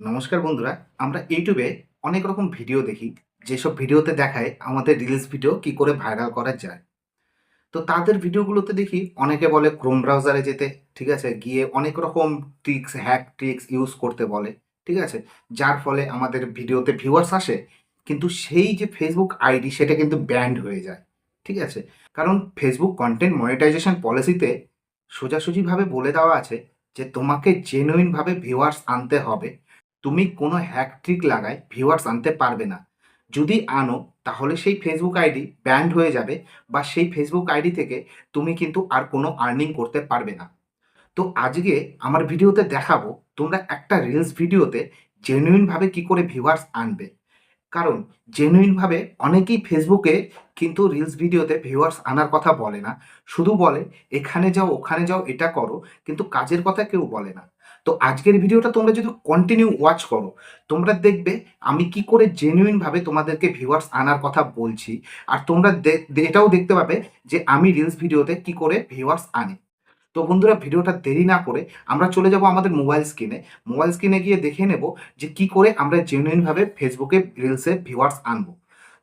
নমস্কার বন্ধুরা, আমরা ইউটিউবে অনেক রকম ভিডিও দেখি। যেসব ভিডিওতে দেখায় আমাদের রিলস ভিডিও কি করে ভাইরাল করা যায়। তো তাদের ভিডিওগুলোতে দেখি অনেকে বলে ক্রোম ব্রাউজারে যেতে, ঠিক আছে? গিয়ে অনেক রকম ট্রিক্স হ্যাক ট্রিক্স ইউজ করতে বলে, ঠিক আছে? যার ফলে আমাদের ভিডিওতে ভিউয়ার্স আসে, কিন্তু সেই যে ফেসবুক আইডি সেটা কিন্তু ব্যান্ড হয়ে যায়, ঠিক আছে? কারণ ফেসবুক কন্টেন্ট মনিটাইজেশন পলিসিতে সোজাসুজিভাবে বলে দেওয়া আছে যে তোমাকে জেনুইনভাবে ভিউয়ার্স আনতে হবে। তুমি কোনো হ্যাকট্রিক লাগায় ভিউয়ার্স আনতে পারবে না। যদি আনো, তাহলে সেই ফেসবুক আইডি ব্যান্ড হয়ে যাবে বা সেই ফেসবুক আইডি থেকে তুমি কিন্তু আর কোনো আর্নিং করতে পারবে না। তো আজকে আমার ভিডিওতে দেখাবো তোমরা একটা রিলস ভিডিওতে জেনুইনভাবে কি করে ভিউয়ার্স আনবে। কারণ জেনুইনভাবে অনেকেই ফেসবুকে কিন্তু রিলস ভিডিওতে ভিউয়ার্স আনার কথা বলে না। শুধু বলে, এখানে যাও, ওখানে যাও, এটা করো। কিন্তু কাজের কথা কেউ বলে না। তো আজকের ভিডিওটা তোমরা যদি কন্টিনিউ ওয়াচ করো, তোমরা দেখবে আমি কি করে জেনুইনভাবে তোমাদেরকে ভিউয়ার্স আনার কথা বলছি, আর তোমরা এটাও দেখতে পাবে যে আমি রিলস ভিডিওতে কি করে ভিউয়ার্স আনি। তো বন্ধুরা ভিডিওটা দেরি না করে আমরা চলে যাব আমাদের মোবাইল স্ক্রিনে মোবাইল স্ক্রিনে গিয়ে দেখে নেব যে কি করে আমরা জেনুইনভাবে ফেসবুকে রিলসে ভিউয়ার্স আনব।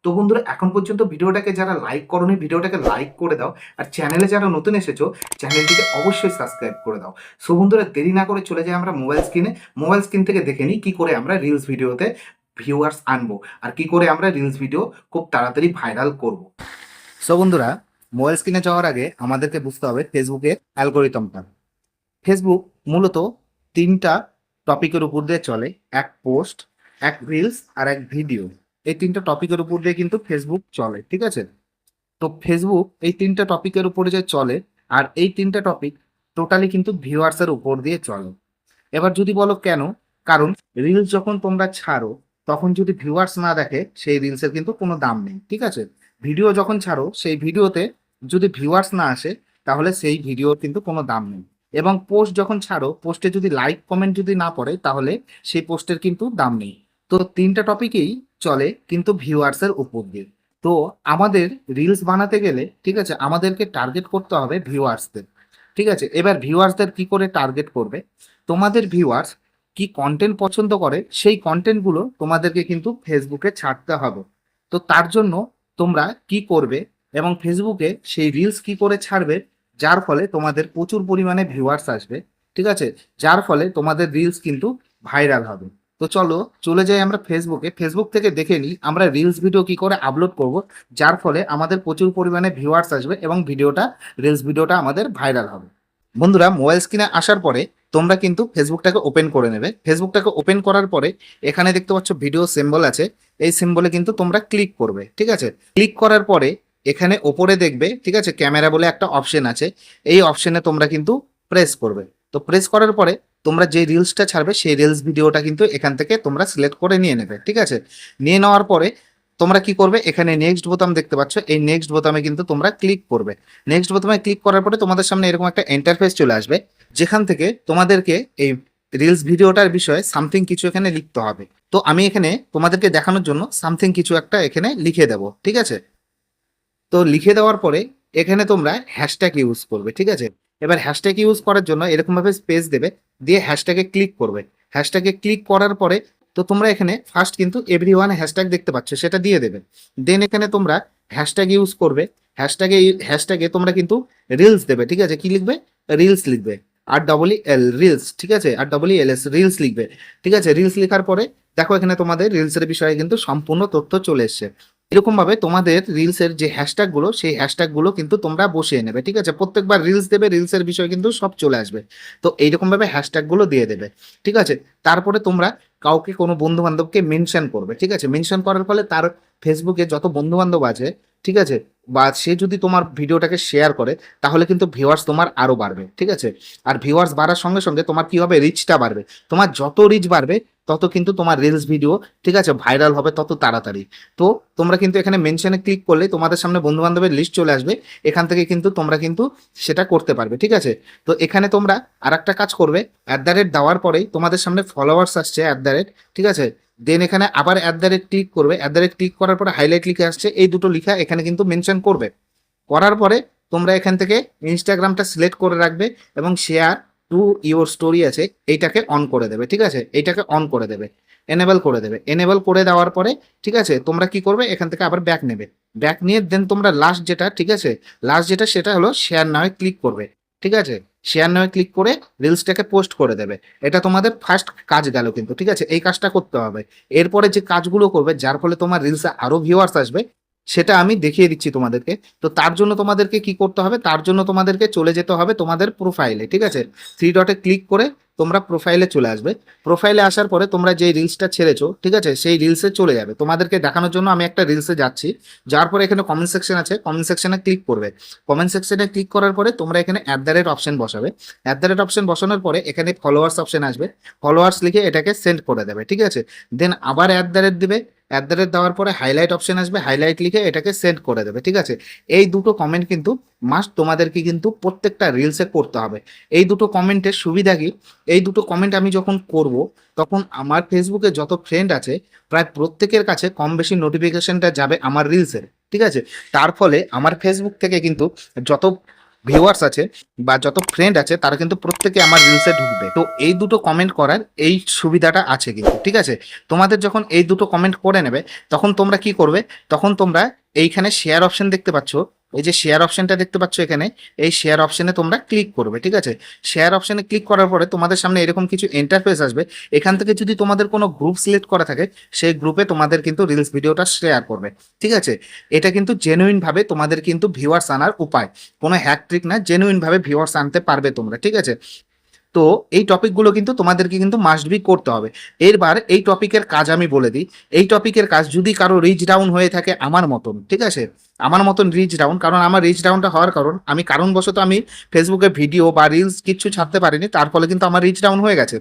তো বন্ধুরা, এখন পর্যন্ত ভিডিওটাকে যারা লাইক করোনি, ভিডিওটাকে লাইক করে দাও। আর চ্যানেলে যারা নতুন এসেছ চ্যানেলটিকে অবশ্যই সাবস্ক্রাইব করে দাও। সো বন্ধুরা, দেরি না করে চলে যাই আমরা মোবাইল স্ক্রিনে মোবাইল স্ক্রিন থেকে দেখে নিই কী করে আমরা রিলস ভিডিওতে ভিউয়ার্স আনব আর কি করে আমরা রিলস ভিডিও খুব তাড়াতাড়ি ভাইরাল করব। সো বন্ধুরা মোবাইল স্ক্রিনে যাওয়ার আগে আমাদেরকে বুঝতে হবে ফেসবুকের অ্যালগোরিদমটা। ফেসবুক মূলত তিনটা টপিকের উপর দিয়ে চলে। এক পোস্ট এক রিলস আর এক ভিডিও এই তিনটা টপিকের উপর দিয়ে কিন্তু ফেসবুক চলে, ঠিক আছে? তো ফেসবুক এই তিনটা টপিকের উপরে যে চলে, আর এই তিনটা টপিক টোটালি কিন্তু ভিউয়ার্সের উপর দিয়ে চলে। এবার যদি বলো কেন? কারণ রিলস যখন তোমরা ছাড়ো, তখন যদি ভিউয়ার্স না দেখে, সেই রিলসের কিন্তু কোনো দাম নেই, ঠিক আছে? ভিডিও যখন ছাড়ো, সেই ভিডিওতে যদি ভিউয়ার্স না আসে, তাহলে সেই ভিডিওর কিন্তু কোনো দাম নেই। এবং পোস্ট যখন ছাড়ো পোস্টে যদি লাইক কমেন্ট যদি না পড়ে, তাহলে সেই পোস্টের কিন্তু দাম নেই। তো তিনটা টপিকেই চলে কিন্তু ভিউয়ার্সের উপর দিয়ে। তো আমাদের রিলস বানাতে গেলে, ঠিক আছে, আমাদেরকে টার্গেট করতে হবে ভিউয়ার্সদের। ঠিক আছে, এবার ভিউয়ার্সদের কি করে টার্গেট করবে? তোমাদের ভিউয়ার্স কি কন্টেন্ট পছন্দ করে, সেই কন্টেন্টগুলো তোমাদেরকে কিন্তু ফেসবুকে ছাড়তে হবে। তো তার জন্য তোমরা কি করবে এবং ফেসবুকে সেই রিলস কি করে ছাড়বে, যার ফলে তোমাদের প্রচুর পরিমাণে ভিউয়ার্স আসবে। ঠিক আছে, যার ফলে তোমাদের রিলস কিন্তু ভাইরাল হবে। তো চলো চলে যাই আমরা ফেসবুকে ফেসবুক থেকে দেখে নিই আমরা রিলস ভিডিও কি করে আপলোড করব, যার ফলে আমাদের প্রচুর পরিমাণে ভিউয়ার্স আসবে এবং ভিডিওটা রিলস ভিডিওটা আমাদের ভাইরাল হবে। বন্ধুরা মোবাইল স্ক্রিনে আসার পরে তোমরা কিন্তু ফেসবুকটাকে ওপেন করে নেবে। ফেসবুকটাকে ওপেন করার পরে এখানে দেখতে পাচ্ছ ভিডিও সিম্বল আছে। এই সিম্বলে কিন্তু তোমরা ক্লিক করবে, ঠিক আছে? ক্লিক করার পরে এখানে ওপরে দেখবে, ঠিক আছে? ক্যামেরা বলে একটা অপশন আছে। এই অপশনে তোমরা কিন্তু প্রেস করবে। তো প্রেস করার পরে তোমরা যে রিলসটা ছাড়বে, সেই রিলস ভিডিওটা কিন্তু এখান থেকে তোমরা সিলেক্ট করে নিয়ে নেবে, ঠিক আছে? নিয়ে নেওয়ার পরে তোমরা কি করবে? এখানে নেক্সট বোতাম দেখতে পাচ্ছ, এই নেক্সট বোতামে কিন্তু তোমরা ক্লিক করবে। নেক্সট বোতামে ক্লিক করার পরে তোমাদের সামনে এরকম একটা ইন্টারফেস চলে আসবে, যেখান থেকে তোমাদেরকে এই রিলস ভিডিওটার বিষয়ে সামথিং কিছু এখানে লিখতে হবে। তো আমি এখানে তোমাদেরকে দেখানোর জন্য সামথিং কিছু একটা এখানে লিখে দেব, ঠিক আছে? তো লিখে দেওয়ার পরে এখানে তোমরা হ্যাশট্যাগ ইউজ করবে, ঠিক আছে? এবার হ্যাশট্যাগ ইউজ করার জন্য এরকমভাবে স্পেস দেবে, দিয়ে হ্যাশট্যাগে ক্লিক করবে। হ্যাশট্যাগে ক্লিক করার পরে তো তোমরা এখানে ফার্স্ট কিন্তু এভরি ওয়ান হ্যাশট্যাগ দেখতে পাচ্ছ, সেটা দিয়ে দেবে। দেন এখানে তোমরা হ্যাশট্যাগ ইউজ করবে হ্যাশট্যাগে হ্যাশট্যাগে তোমরা কিন্তু রিলস দেবে, ঠিক আছে? কি লিখবে? রিলস লিখবে। আর ডবল এল রিলস ঠিক আছে? আর ডবল এল এস রিলস লিখবে, ঠিক আছে? রিলস লেখার পরে দেখো এখানে তোমাদের রিলসের বিষয়ে কিন্তু সম্পূর্ণ তথ্য চলে এসছে। এরকম ভাবে তোমাদের রিলসের যে হ্যাশট্যাগগুলো সেই হ্যাশট্যাগগুলো কিন্তু তোমরা বসিয়ে নেবে, ঠিক আছে? প্রত্যেকবার রিলস দেবে, রিলসের বিষয় কিন্তু সব চলে আসবে। তো এইরকম ভাবে হ্যাশট্যাগগুলো দিয়ে দেবে, ঠিক আছে? তারপরে তোমরা কাউকে কোনো বন্ধু বান্ধবকে মেনশন করবে, ঠিক আছে? মেনশন করার ফলে তার ফেসবুকে যত বন্ধু বান্ধব আছে, ঠিক আছে? বা সে যদি তোমার ভিডিওটাকে শেয়ার করে, তাহলে কিন্তু ভিউয়ার্স তোমার আরও বাড়বে, ঠিক আছে? আর ভিউয়ার্স বাড়ার সঙ্গে সঙ্গে তোমার কি হবে? রিচটা বাড়বে। তোমার যত রিচ বাড়বে তত কিন্তু তোমার রিলস ভিডিও ঠিক আছে ভাইরাল হবে তত তাড়াতাড়ি। তো তোমরা কিন্তু এখানে মেনশনে ক্লিক করলে তোমাদের সামনে বন্ধু বান্ধবের লিস্ট চলে আসবে, এখান থেকে কিন্তু তোমরা কিন্তু সেটা করতে পারবে, ঠিক আছে? তো এখানে তোমরা আর একটা কাজ করবে অ্যাট দ্য রেট দেওয়ার পরেই তোমাদের সামনে ফলোয়ার্স আসছে অ্যাট দ্য রেট ঠিক আছে? দেন এখানে আবার অ্যাট দ্য রেট ক্লিক করবে অ্যাট দ্য রেট ক্লিক করার পরে হাইলাইট লিখে আসছে, এই দুটো লিখা এখানে কিন্তু মেনশন করবে। করার পরে তোমরা এখান থেকে ইনস্টাগ্রামটা সিলেক্ট করে রাখবে এবং শেয়ার টু ইওর স্টোরি আছে, এইটাকে অন করে দেবে, ঠিক আছে? এইটাকে অন করে দেবে এনেবল করে দেবে। এনেবল করে দেওয়ার পরে, ঠিক আছে, তোমরা কি করবে? এখান থেকে আবার ব্যাক নেবে। ব্যাক নিয়ে দেন তোমরা লাস্ট যেটা, ঠিক আছে? লাস্ট যেটা, সেটা হলো শেয়ার নামে ক্লিক করবে, ঠিক আছে? শেয়ার নামে ক্লিক করে রিলসটাকে পোস্ট করে দেবে। এটা তোমাদের ফার্স্ট কাজ গেল কিন্তু, ঠিক আছে? এই কাজটা করতে হবে। এরপরে যে কাজগুলো করবে, যার ফলে তোমার রিলসে আরও ভিউয়ার্স আসবে সেটা আমি দেখিয়ে দিচ্ছি তোমাদেরকে। তো তার জন্য তোমাদেরকে কি করতে হবে? তার জন্য তোমাদেরকে চলে যেতে হবে তোমাদের প্রোফাইলে ঠিক আছে? থ্রি ডটে ক্লিক করে তোমরা প্রোফাইলে চলে আসবে। প্রোফাইলে আসার পরে তোমরা যে রিলসটা ছেড়েছো, ঠিক আছে? সেই রিলসে চলে যাবে। তোমাদেরকে দেখানোর জন্য আমি একটা রিলসে যাচ্ছি। যার পরে এখানে কমেন্ট সেকশন আছে। কমেন্ট সেকশনে ক্লিক করবে। কমেন্ট সেকশনে ক্লিক করার পরে তোমরা এখানে অ্যাট দ্য রেট অপশন বসাবে। অ্যাট দ্য রেট অপশন বসানোর পরে এখানে ফলোয়ার্স অপশন আসবে। ফলোয়ার্স লিখে এটাকে সেন্ড করে দেবে, ঠিক আছে? দেন আবার অ্যাট দ্য রেট দিবে। অ্যাট দ্য রেট দেওয়ার পরে হাইলাইট অপশন আসবে হাইলাইট লিখে এটাকে সেন্ড করে দেবে, ঠিক আছে? এই দুটো কমেন্ট কিন্তু মাস্ট তোমাদেরকে কিন্তু প্রত্যেকটা রিলসে করতে হবে। এই দুটো কমেন্টের সুবিধা কি? এই দুটো কমেন্ট আমি যখন করব, তখন আমার ফেসবুকে যত ফ্রেন্ড আছে, প্রায় প্রত্যেকের কাছে কম বেশি নোটিফিকেশনটা যাবে আমার রিলসের ঠিক আছে? তার ফলে আমার ফেসবুক থেকে কিন্তু যত ভিউয়ার্স আছে বা যত ফ্রেন্ড আছে তারা কিন্তু প্রত্যেকে আমার রিলসে ঢুকবে। তো এই দুটো কমেন্ট করার এই সুবিধাটা আছে কিন্তু, ঠিক আছে? তোমাদের যখন এই দুটো কমেন্ট করে নেবে, তখন তোমরা কি করবে? তখন তোমরা এইখানে শেয়ার অপশন দেখতে পাচ্ছ। এই যে শেয়ার অপশনটা দেখতে পাচ্ছ এখানে, এই শেয়ার অপশনে তোমরা ক্লিক করবে, ঠিক আছে? শেয়ার অপশনে ক্লিক করার পরে তোমাদের সামনে এরকম কিছু ইন্টারফেস আসবে। এখান থেকে যদি তোমাদের কোনো গ্রুপ সিলেক্ট করা থাকে, সেই গ্রুপে তোমাদের কিন্তু রিলস ভিডিওটা শেয়ার করবে, ঠিক আছে? এটা কিন্তু জেনুইন ভাবে তোমাদের কিন্তু ভিউয়ার্স আনার উপায়। কোনো হ্যাক ট্রিক না জেনুইন ভাবে ভিউয়ার্স আনতে পারবে তোমরা, ঠিক আছে? তো এই টপিকগুলো কিন্তু তোমাদেরকে কিন্তু মাস্ট বি করতে হবে। এরবার এই টপিকের কাজ আমি বলে দিই। এই টপিকের কাজ যদি কারও রিচ ডাউন হয়ে থাকে আমার মতন, ঠিক আছে? আমার মতন রিচ ডাউন কারণ আমার রিচ ডাউনটা হওয়ার কারণ, আমি কারণবশত আমি ফেসবুকে ভিডিও বা রিলস কিচ্ছু ছাড়তে পারিনি, তার ফলে কিন্তু আমার রিচ ডাউন হয়ে গেছে।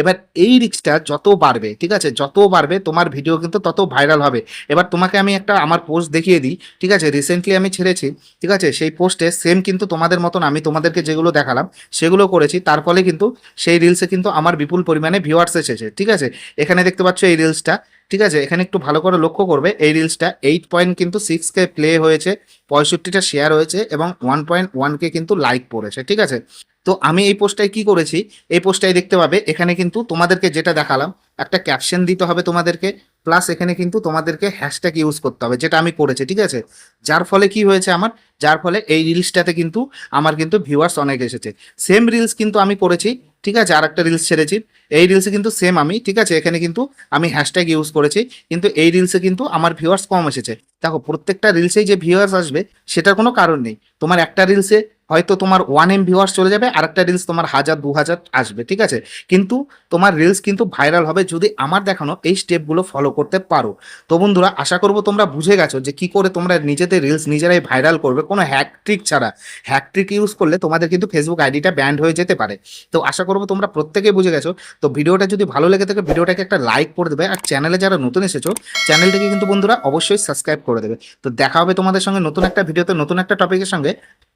এবার এই রিচটা যত বাড়বে, ঠিক আছে, যত বাড়বে তোমার ভিডিও কিন্তু তত ভাইরাল হবে। এবার তোমাকে আমি একটা আমার পোস্ট দেখিয়ে দিই, ঠিক আছে রিসেন্টলি আমি ছেড়েছি, ঠিক আছে, সেই পোস্টে সেম কিন্তু তোমাদের মতন আমি তোমাদেরকে যেগুলো দেখালাম, সেগুলো করেছি, তার ফলে কিন্তু সেই রিলসে কিন্তু আমার বিপুল পরিমাণে ভিউয়ার্স এসেছে, ঠিক আছে। এখানে দেখতে পাচ্ছ এই রিলসটা ঠিক আছে? এখানে একটু ভালো করে লক্ষ্য করবে, এই রিলসটা এইট পয়েন্ট কিন্তু সিক্স কে প্লে হয়েছে, পঁয়ষট্টিটা শেয়ার হয়েছে এবং ওয়ান পয়েন্ট ওয়ান কে কিন্তু লাইক পড়েছে, ঠিক আছে? তো আমি এই পোস্টটায় কি করেছি? এই পোস্টটায় দেখতে পাবে, এখানে কিন্তু তোমাদেরকে যেটা দেখালাম, একটা ক্যাপশন দিতে হবে তোমাদেরকে প্লাস এখানে কিন্তু তোমাদেরকে হ্যাশট্যাগ ইউজ করতে হবে, যেটা আমি করেছি, ঠিক আছে? যার ফলে কি হয়েছে আমার? যার ফলে এই রিলসটাতে কিন্তু আমার কিন্তু ভিউয়ার্স অনেক এসেছে। সেম রিলস কিন্তু আমি করেছি ঠিক আছে? আর একটা রিলস ছেড়েছি। এই রিলসে কিন্তু সেম আমি, ঠিক আছে? এখানে কিন্তু আমি হ্যাশট্যাগ ইউজ করেছি, কিন্তু এই রিলসে কিন্তু আমার ভিউয়ার্স কম এসেছে। দেখো, প্রত্যেকটা রিলসেই যে ভিউয়ার্স আসবে, সেটার কোনো কারণ নেই। তোমার একটা রিলসে হয়তো তোমার ওয়ান এম ভিউয়ার্স চলে যাবে আর একটা রিলস তোমার হাজার, দু হাজার আসবে, ঠিক আছে? কিন্তু তোমার রিলস কিন্তু ভাইরাল হবে যদি আমার দেখানো এই স্টেপগুলো ফলো করতে পারো। তো বন্ধুরা, আশা করব তোমরা বুঝে গেছো যে কি করে তোমরা নিজেদের রিলস নিজেরাই ভাইরাল করবে। কোনো হ্যাক ট্রিক ছাড়া। হ্যাক ট্রিক ইউজ করলে তোমাদের কিন্তু ফেসবুক আইডিটা ব্যান্ড হয়ে যেতে পারে। তো আশা করব তোমরা প্রত্যেকে বুঝে গেছো। তো ভিডিওটা যদি ভালো লেগে থাকে, ভিডিওটাকে একটা লাইক করে দেবে। আর চ্যানেলে যারা নতুন এসেছ চ্যানেলটাকে কিন্তু বন্ধুরা অবশ্যই সাবস্ক্রাইব করে দেবে। তো দেখা হবে তোমাদের সঙ্গে নতুন একটা ভিডিওতে, নতুন একটা টপিকের সঙ্গে।